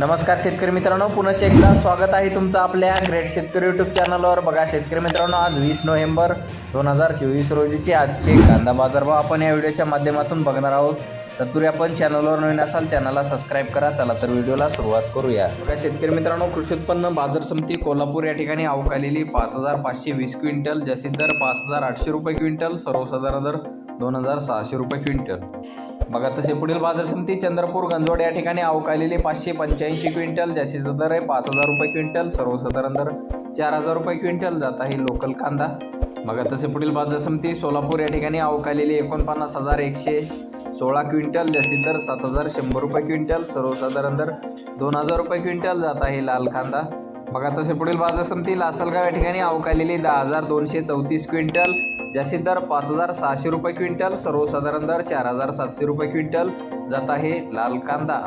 नमस्कार शेतकरी मित्रांनो पुन्हा एकदा स्वागत आहे तुमचं आपल्या ग्रेट शेतकरी यूट्यूब चॅनलवर बघा शेतकरी मित्रांनो आज वीस नोव्हेंबर दोन हजार चोवीस रोजीचे आजचे कांदा बाजारभाव आपण या व्हिडिओच्या माध्यमातून बघणार आहोत. तत्पूर्वी आपण चॅनलवर नवीन असाल चॅनलला सबस्क्राईब करा. चला तर व्हिडिओला सुरुवात करूया. बघा शेतकरी मित्रांनो कृषी उत्पन्न बाजार समिती कोल्हापूर या ठिकाणी अवकालेली पाच हजार पाचशे वीस क्विंटल जास्तीत दर पाच हजार आठशे रुपये क्विंटल सर्वसाधारण दर दोन हजार सहाशे रुपये क्विंटल. बघा तसे पुढील बाजार समिती चंद्रपूर गंजवड या ठिकाणी अवकालेली पाचशे पंच्याऐंशी क्विंटल जास्तीचा दर आहे पाच हजार रुपये क्विंटल सर्वसाधारण दर चार हजार रुपये क्विंटल जात आहे लोकल कांदा. बघा तसे पुढील बाजार समिती सोलापूर या ठिकाणी अवकालेले एकोणपन्नास हजार एकशे सोळा क्विंटल जास्तीत दर सात हजार शंभर रुपये क्विंटल सर्वसाधारण दर दोन हजार रुपये क्विंटल जात आहे लाल कांदा. बघा तसे पुढील बाजार समिती लासलगाव या ठिकाणी अवकालेली दहा हजार दोनशे चौतीस क्विंटल जास्तीत दर पाच हजार सहाशे रुपये क्विंटल सर्वसाधारण दर चार हजार सातशे रुपये क्विंटल जात आहे लाल कांदा.